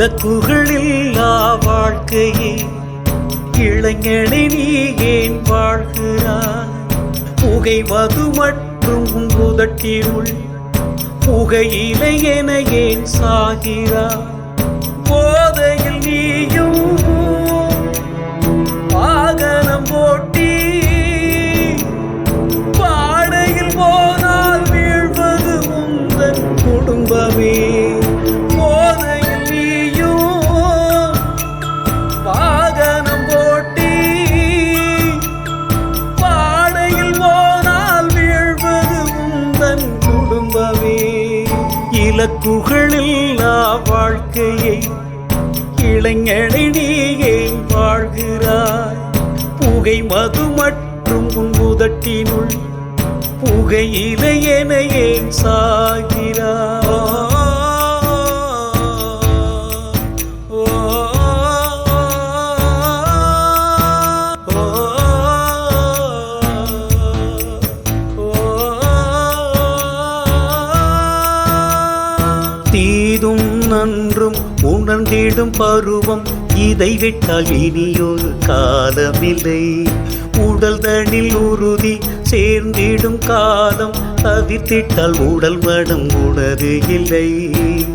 இலக்குகளில்லா வாழ்க்கையே இளைஞனை நீ ஏன் வாழ்கிறாய்? புகை மது மற்றும் உன் புகையிலை என ஏன் சாகிறாய்? வாழ்க்கையை இளைஞனை நீயே வாழ்கிறாய். புகை மது மற்றும் உன் உதட்டினுள் புகையிலை என ஏன் சாய்? ஒன்றும் உணர்ந்திடும் பருவம். இதை விட்டால் இனியொரு காலமில்லை. உடல் தனில் உறுதி சேர்ந்திடும் காலம். தவிர்த்திட்டால் உடல் மடம் உணது இல்லை.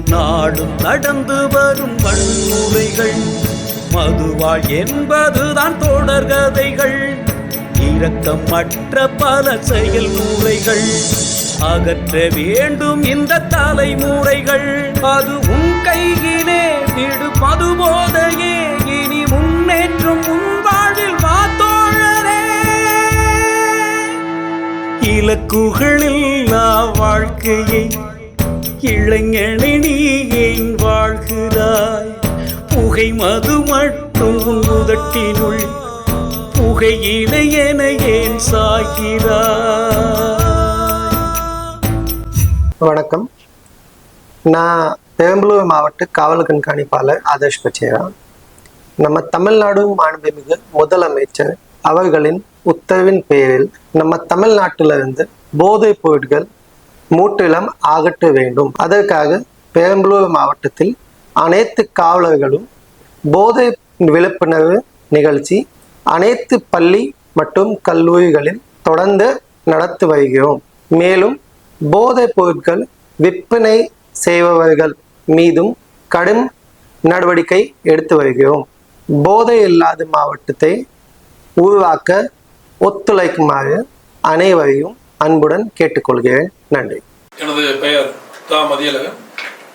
நாடும் நடந்து வரும் வன்முறைகள். மதுவாள் என்பதுதான் தொடர்கதைகள் இரக்கமற்ற பல செயல் முறைகள் அகற்ற வேண்டும் இந்த தலைமுறைகள் அது உன் கையிலே விடு மது போதையே இனி முன்னேற்றும் உன் வாழ்வில் வாத்தோழரே இலக்குகளில்லா வாழ்க்கையை இளைஞனை நீ ஏன் வாழ்கிறாய்? புகை மது மட்டும் உதட்டினுள் புகையிலை என ஏன் சாகிறா வணக்கம். நான் பெரம்பலூர் மாவட்ட காவல் கண்காணிப்பாளர் ஆதர்ஷ் பச்சேரா. நம்ம தமிழ்நாடு மாண்புமிகு முதலமைச்சர் அவர்களின் உத்தரவின் பேரில் நம்ம தமிழ்நாட்டிலிருந்து போதைப் பொருட்கள் முற்றிலும் அகற்ற வேண்டும். அதற்காக பெரம்பலூர் மாவட்டத்தில் அனைத்து காவலர்களும் போதை விழிப்புணர்வு நிகழ்ச்சி அனைத்து பள்ளி மற்றும் கல்லூரிகளில் தொடர்ந்து நடத்தி வருகிறோம். மேலும் போதைப் பொருட்கள் விற்பனை செய்பவர்கள் மீதும் கடும் நடவடிக்கை எடுத்து வருகிறோம். போதை இல்லாத மாவட்டத்தை உருவாக்க ஒத்துழைக்குமாறு அனைவரையும் அன்புடன் கேட்டுக்கொள்கிறேன். நன்றி. எனது பெயர் தா. மதியழகன்.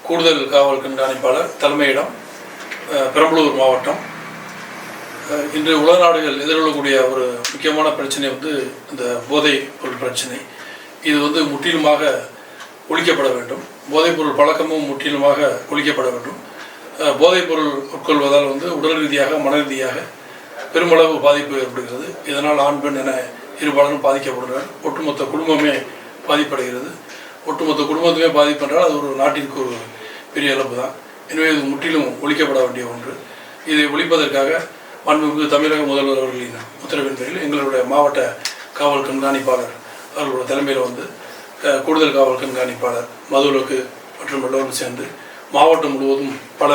கூடுதல் காவல் கண்காணிப்பாளர் தலைமையிடம் பெரம்பலூர் மாவட்டம். இன்று உலக நாடுகள் எதிர்கொள்ளக்கூடிய ஒரு முக்கியமான பிரச்சனை வந்து இந்த போதை பொருள் பிரச்சனை. இது வந்து முற்றிலுமாக ஒழிக்கப்பட வேண்டும். போதைப் பொருள் பழக்கமும் முற்றிலுமாக ஒழிக்கப்பட வேண்டும். போதைப் பொருள் உட்கொள்வதால் வந்து உடல் ரீதியாக மன ரீதியாக பெருமளவு பாதிப்பு ஏற்படுகிறது. இதனால் ஆண் பெண் என இருபாலரும் பாதிக்கப்படுகிறார். ஒட்டுமொத்த குடும்பமே பாதிப்படைகிறது. ஒட்டுமொத்த குடும்பத்துமே பாதிப்பு என்றால் அது ஒரு நாட்டிற்கு ஒரு பெரிய இழப்பு தான் எனவே இது முற்றிலும் ஒழிக்கப்பட வேண்டிய ஒன்று. இதை ஒழிப்பதற்காக மாண்புமிகு தமிழக முதல்வர் அவர்களின் உத்தரவின் பேரில் எங்களுடைய மாவட்ட காவல் கண்காணிப்பாளர் அவர்களோட தலைமையில் வந்து கூடுதல் காவல் கண்காணிப்பாளர் மதுவிலக்கு மற்றும் எல்லோரும் சேர்ந்து மாவட்டம் முழுவதும் பல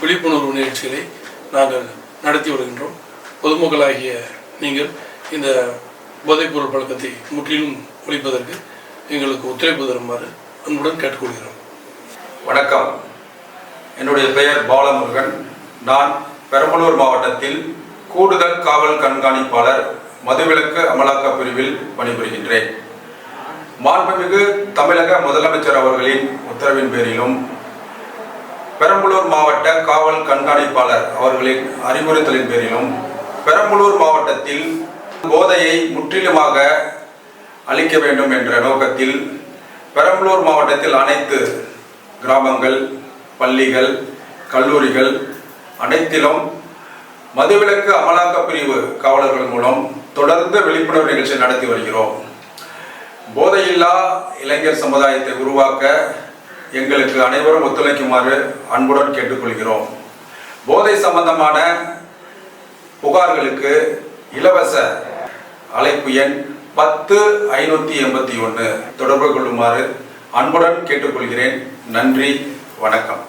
விழிப்புணர்வு நிகழ்ச்சிகளை நாங்கள் நடத்தி வருகின்றோம். பொதுமக்களாகிய நீங்கள் இந்த போதைப்பொருள் பழக்கத்தை முற்றிலும் ஒழிப்பதற்கு எங்களுக்கு ஒத்துழைப்பு தருமாறு அன்புடன் கேட்டுக்கொள்கிறோம். வணக்கம். என்னுடைய பெயர் பாலமுருகன். நான் பெரம்பலூர் மாவட்டத்தில் கூடுதல் காவல் கண்காணிப்பாளர் மதுவிலக்கு அமலாக்க பிரிவில் பணிபுரிகின்றேன். மாண்புமிகு தமிழக முதலமைச்சர் அவர்களின் உத்தரவின் பேரிலும் பெரம்பலூர் மாவட்ட காவல் கண்காணிப்பாளர் அவர்களின் அறிவுறுத்தலின் பேரிலும் பெரம்பலூர் மாவட்டத்தில் போதையை முற்றிலுமாக அளிக்க வேண்டும் என்ற நோக்கத்தில் பெரம்பலூர் மாவட்டத்தில் அனைத்து கிராமங்கள் பள்ளிகள் கல்லூரிகள் அனைத்திலும் மதுவிலக்கு அமலாக்க பிரிவு காவலர்கள் மூலம் தொடர்ந்து விழிப்புணர்வு நிகழ்ச்சி நடத்தி வருகிறோம். போதையில்லா இளைஞர் சமுதாயத்தை உருவாக்க எங்களுக்கு அனைவரும் ஒத்துழைக்குமாறு அன்புடன் கேட்டுக்கொள்கிறோம். போதை சம்பந்தமான புகார்களுக்கு இலவச அழைப்பு எண் பத்து ஐநூற்றி எண்பத்தி ஒன்று தொடர்பு கொள்ளுமாறு அன்புடன் கேட்டுக்கொள்கிறேன். நன்றி வணக்கம்.